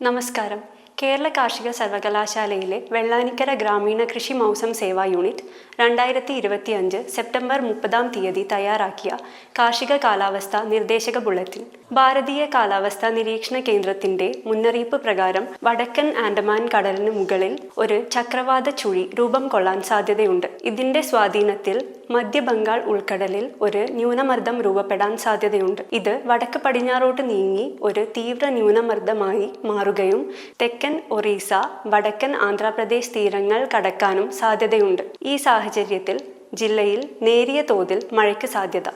Namaskaram. Kerala കാർഷിക സർവകലാശാലയിലെ വെള്ളാനിക്കര ഗ്രാമീണ കൃഷി മൗസം സേവാ യൂണിറ്റ് രണ്ടായിരത്തി ഇരുപത്തിയഞ്ച് സെപ്റ്റംബർ മുപ്പതാം തീയതി തയ്യാറാക്കിയ കാർഷിക കാലാവസ്ഥ നിർദ്ദേശക ബുള്ളറ്റിൻ. ഭാരതീയ കാലാവസ്ഥാ നിരീക്ഷണ കേന്ദ്രത്തിന്റെ മുന്നറിയിപ്പ് പ്രകാരം വടക്കൻ ആൻഡമാൻ കടലിന് മുകളിൽ ഒരു ചക്രവാത ചുഴി രൂപം കൊള്ളാൻ സാധ്യതയുണ്ട്. ഇതിന്റെ സ്വാധീനത്തിൽ മധ്യ ബംഗാൾ ഉൾക്കടലിൽ ഒരു ന്യൂനമർദ്ദം രൂപപ്പെടാൻ സാധ്യതയുണ്ട്. ഇത് വടക്ക് പടിഞ്ഞാറോട്ട് നീങ്ങി ഒരു തീവ്ര ന്യൂനമർദ്ദമായി മാറുകയും തെക്കൻ ഒറീസ വടക്കൻ ആന്ധ്രാപ്രദേശ് തീരങ്ങൾ കടക്കാനും സാധ്യതയുണ്ട്. ഈ സാഹചര്യത്തിൽ ജില്ലയിൽ നേരിയ തോതിൽ മഴയ്ക്ക് സാധ്യത.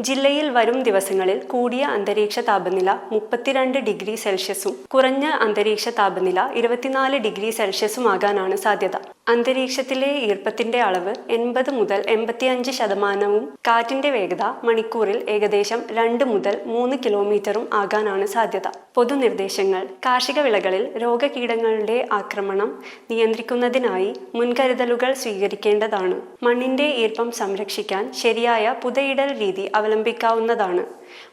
ജില്ലയിൽ വരും ദിവസങ്ങളിൽ കൂടിയ അന്തരീക്ഷ താപനില മുപ്പത്തിരണ്ട് ഡിഗ്രി സെൽഷ്യസും കുറഞ്ഞ അന്തരീക്ഷ താപനില ഇരുപത്തിനാല് ഡിഗ്രി സെൽഷ്യസുമാകാനാണ് സാധ്യത. അന്തരീക്ഷത്തിലെ ഈർപ്പത്തിന്റെ അളവ് എൺപത് മുതൽ എൺപത്തിയഞ്ച് ശതമാനവും കാറ്റിന്റെ വേഗത മണിക്കൂറിൽ ഏകദേശം രണ്ട് മുതൽ മൂന്ന് കിലോമീറ്ററും ആകാനാണ് സാധ്യത. പൊതുനിർദ്ദേശങ്ങൾ കാർഷിക വിളകളിൽ രോഗകീടങ്ങളുടെ ആക്രമണം നിയന്ത്രിക്കുന്നതിനായി മുൻകരുതലുകൾ സ്വീകരിക്കേണ്ടതാണ്. മണ്ണിന്റെ ഈർപ്പം സംരക്ഷിക്കാൻ ശരിയായ പുതയിടൽ രീതി അവലംബിക്കാവുന്നതാണ്.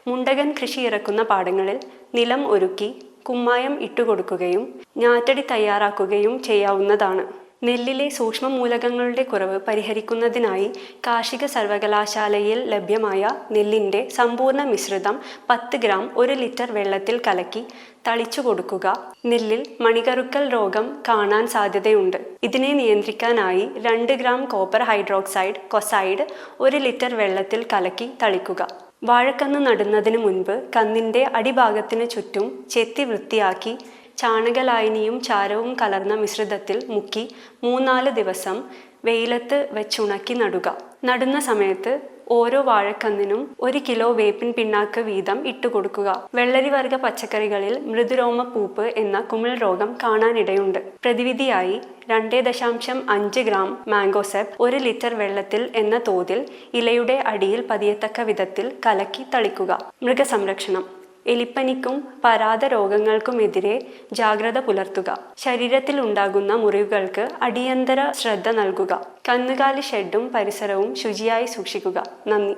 മുണ്ടകൻ കൃഷി ഇറക്കുന്ന പാടങ്ങളിൽ നിലം ഒരുക്കി കുമ്മായം ഇട്ടുകൊടുക്കുകയും ഞാറ്റടി തയ്യാറാക്കുകയും ചെയ്യാവുന്നതാണ്. നെല്ലിലെ സൂക്ഷ്മ മൂലകങ്ങളുടെ കുറവ് പരിഹരിക്കുന്നതിനായി കാർഷിക സർവകലാശാലയിൽ ലഭ്യമായ നെല്ലിന്റെ സമ്പൂർണ മിശ്രിതം പത്ത് ഗ്രാം ഒരു ലിറ്റർ വെള്ളത്തിൽ കലക്കി തളിച്ചു കൊടുക്കുക. നെല്ലിൽ മണികറുക്കൽ രോഗം കാണാൻ സാധ്യതയുണ്ട്. ഇതിനെ നിയന്ത്രിക്കാനായി രണ്ട് ഗ്രാം കോപ്പർ ഹൈഡ്രോക്സൈഡ് കൊസൈഡ് ഒരു ലിറ്റർ വെള്ളത്തിൽ കലക്കി തളിക്കുക. വാഴക്കന്ന് നടുന്നതിന് മുൻപ് കന്നിന്റെ അടിഭാഗത്തിന് ചുറ്റും ചെത്തി വൃത്തിയാക്കി ചാണകലായനിയും ചാരവും കലർന്ന മിശ്രിതത്തിൽ മുക്കി മൂന്നാൽ ദിവസം വെയിലത്ത് വെച്ചുണക്കി നടുക. നടുന്ന സമയത്ത് ഓരോ വാഴക്കന്നിനും ഒരു കിലോ വേപ്പിൻ പിണ്ണാക്ക് വീതം ഇട്ടുകൊടുക്കുക വെള്ളരി വർഗ പച്ചക്കറികളിൽ മൃദുരോമ പൂപ്പ് എന്ന കുമിൾ രോഗം കാണാനിടയുണ്ട്. പ്രതിവിധിയായി രണ്ടേ ദശാംശം അഞ്ച് ഗ്രാം മാംഗോസെപ്പ് ഒരു ലിറ്റർ വെള്ളത്തിൽ എന്ന തോതിൽ ഇലയുടെ അടിയിൽ പതിയത്തക്ക വിധത്തിൽ കലക്കി തളിക്കുക. മൃഗസംരക്ഷണം. എലിപ്പനിക്കും പരാത രോഗങ്ങൾക്കുമെതിരെ ജാഗ്രത പുലർത്തുക. ശരീരത്തിൽ ഉണ്ടാകുന്ന മുറിവുകൾക്ക് അടിയന്തര ശ്രദ്ധ നൽകുക. കന്നുകാലി ഷെഡും പരിസരവും ശുചിയായി സൂക്ഷിക്കുക. നന്ദി.